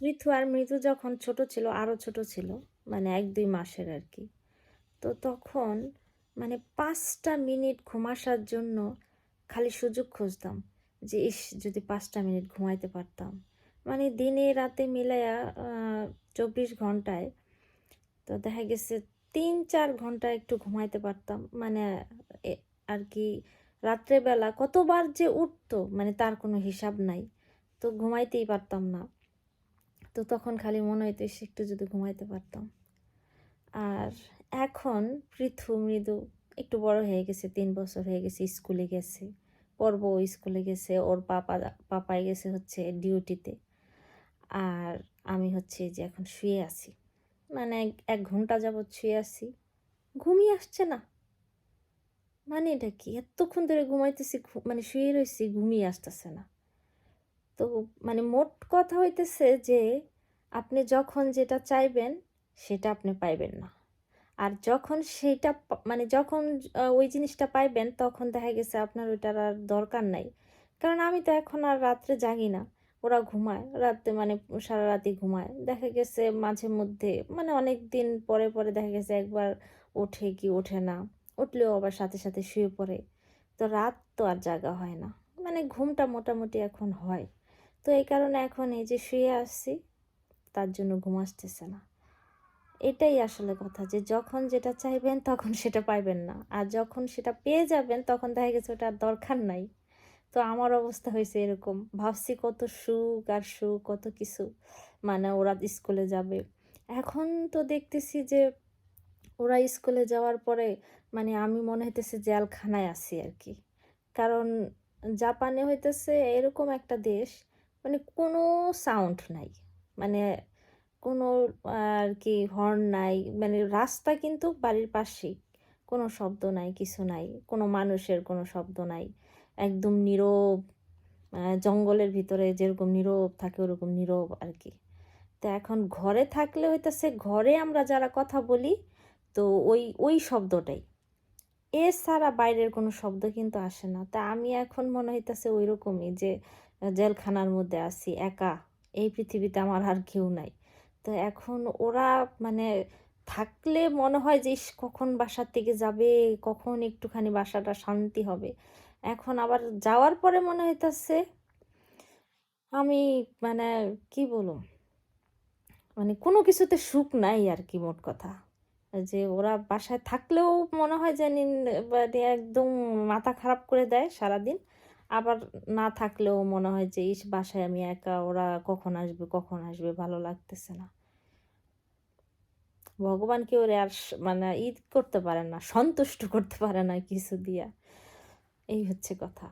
ঋতু আর মৃদু যখন ছোট ছিল আরও ছোট ছিল মানে এক দুই মাসের আর কি তো তখন মানে পাঁচটা মিনিট ঘুম আসার জন্য খালি সুযোগ খুঁজতাম যে, ইস, যদি পাঁচটা মিনিট ঘুমাইতে পারতাম। মানে দিনে রাতে মিলাইয়া চব্বিশ ঘন্টায় তো দেখা গেছে তিন চার ঘণ্টা একটু ঘুমাইতে পারতাম। মানে আর কি রাত্রেবেলা কতবার যে উঠতো মানে তার কোনো হিসাব নাই। তো ঘুমাইতেই পারতাম না। তো তখন খালি মনে হইতো একটু যদি ঘুমাইতে পারতাম। আর এখন পৃথু, মৃদু একটু বড় হয়ে গেছে, তিন বছর হয়ে গেছে, স্কুলে গেছে, পর্ব স্কুলে গেছে, ওর পাপা পাপাই গেছে হচ্ছে ডিউটিতে। আর আমি হচ্ছে যে এখন শুয়ে আছি। মানে এক- ঘণ্টা যাবৎ শুয়ে আছি। ঘুমিয়ে আসছে না। মানে এটা কি? এতক্ষণ ধরে ঘুমাইতেছি মানে শুয়ে রয়েছি ঘুমিয়ে আসতেছে না। তো মানে মোট কথা হইতেছে যে আপনি যখন যেটা চাইবেন, সেটা আপনি পাইবেন না। আর যখন সেইটা মানে যখন ওই জিনিসটা পাইবেন, তখন দেখা গেছে আপনার ওইটার আর দরকার নাই। কারণ আমি তো এখন আর রাত্রে জাগি না। ওরা ঘুমায়, রাতে মানে সারা রাতি ঘুমায়। দেখা গেছে মাঝে মধ্যে মানে অনেক দিন পরে পরে দেখা গেছে একবার ওঠে কি ওঠে না। উঠলেও আবার সাথে সাথে শুয়ে পড়ে। তো রাত তো আর জাগা হয় না। মানে ঘুমটা মোটামুটি এখন হয়। তো এই কারণে এখন এই যে শুয়ে আসছি, তার জন্য ঘুম আসতেছে না। এটাই আসলে কথা যে যখন যেটা চাইবেন তখন সেটা পাইবেন না। আর যখন সেটা পেয়ে যাবেন তখন দেখা গেছে ওটা দরকার নাই। তো আমার অবস্থা হয়েছে এরকম। ভাবছি কত সুখ আর সুখ, কত কিছু। মানে ওরা স্কুলে যাবে। এখন তো দেখতেছি যে ওরা স্কুলে যাওয়ার পরে মানে আমি মনে হইতেছে জেলখানায় আছি আর কি। কারণ জাপানে হইতেছে এরকম একটা দেশ মানে কোনো সাউন্ড নাই। মানে কোনো, আর কি হর্ন নাই। মানে রাস্তা কিন্তু বাড়ির পাশেই। কোনো শব্দ নাই, কিছু নাই। কোনো মানুষের কোনো শব্দ নাই। একদম নীরব জঙ্গলের ভিতরে যেরকম নীরব থাকে, ওরকম নীরব আর কি। তো এখন ঘরে থাকলে হইতেছে, ঘরে আমরা যারা কথা বলি, তো ওই ওই শব্দটাই। এছাড়া বাইরের কোনো শব্দ কিন্তু আসে না। তা আমি এখন মনে হইতেছে ওই রকমই যে জেলখানার মধ্যে আছি, একা। এই পৃথিবীতে আমার আর কেউ নাই। তো এখন ওরা মানে থাকলে মনে হয় যে কখন বাসার থেকে যাবে, কখন একটুখানি বাসাটা শান্তি হবে। এখন আবার যাওয়ার পরে মনে হইতাছে, আমি মানে কি বলব মানে কোনো কিছুতে সুখ নাই আর কি মোট কথা। যে ওরা বাসায় থাকলেও মনে হয় যে মানে একদম মাথা খারাপ করে দেয় সারাদিন। আবার না থাকলেও মনে হয় যে, ইস, বাসায় আমি একা, ওরা কখন আসবে কখন আসবে? ভালো লাগতেছে না। ভগবানকে ওরে আর মানে ঈদ করতে পারে না, সন্তুষ্ট করতে পারে না কিছু দিয়া। এই হচ্ছে কথা।